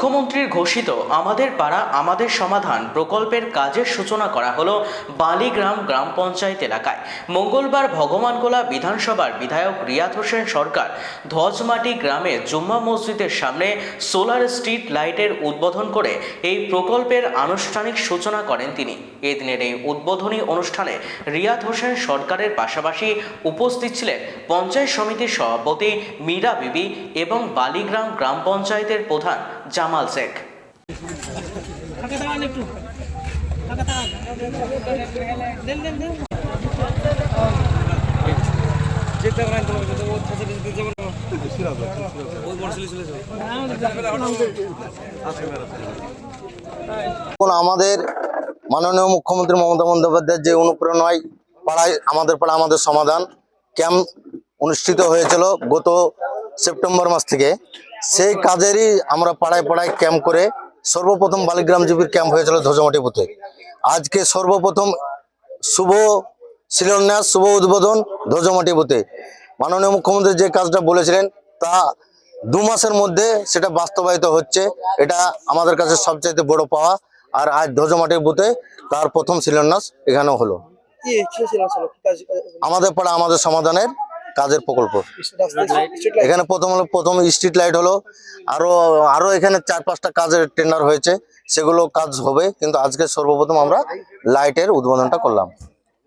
মুখ্যমন্ত্রীর ঘোষিত আমাদের পাড়া, আমাদের সমাধান প্রকল্পের কাজের সূচনা করা হলো বালিগ্রাম গ্রাম পঞ্চায়েত এলাকায়। মঙ্গলবার ভগবানগোলা বিধানসভার বিধায়ক রিয়াদ হোসেন সরকার ধজমাটি গ্রামে জুম্মা মসজিদের সামনে সোলার স্ট্রিট লাইটের উদ্বোধন করে এই প্রকল্পের আনুষ্ঠানিক সূচনা করেন তিনি। এদিনের এই উদ্বোধনী অনুষ্ঠানে রিয়াদ হোসেন সরকারের পাশাপাশি উপস্থিত ছিলেন পঞ্চায়েত সমিতির সভাপতি মীরা বিবি এবং বালিগ্রাম গ্রাম পঞ্চায়েতের প্রধান জামাল শেখ। আমাদের মাননীয় মুখ্যমন্ত্রী মমতা বন্দ্যোপাধ্যায়ের যে অনুপ্রেরণায় পাড়ায় আমাদের পাড়া আমাদের সমাধান ক্যাম্প অনুষ্ঠিত হয়েছিল গত সেপ্টেম্বর মাস থেকে। সেই কাজেরই আমরা পাড়ায় পাড়ায় ক্যাম্প করে সর্বপ্রথম বালিগ্রাম জীবীর ক্যাম্প হয়েছিল ধ্বজমাটি বুথে আজকে সর্বপ্রথম শুভ শিলান্যাস শুভ উদ্বোধন ধ্বজমাটি বুথে মাননীয় মুখ্যমন্ত্রী যে কাজটা বলেছিলেন তা দু মাসের মধ্যে সেটা বাস্তবায়িত হচ্ছে। এটা আমাদের কাছে সবচাইতে বড় পাওয়া। আর আজ ধ্বজমাটির বুথে তার প্রথম শিলান্যাস এখানেও হলো। আমাদের পাড়া আমাদের সমাধানের কাজের প্রকল্প। এখানে প্রথম হলো, প্রথম স্ট্রিট লাইট হলো। আরও আরও এখানে চার পাঁচটা কাজের টেন্ডার হয়েছে। সেগুলো কাজ হবে, কিন্তু আজকে সর্বপ্রথম আমরা লাইটের উদ্বোধনটা করলাম।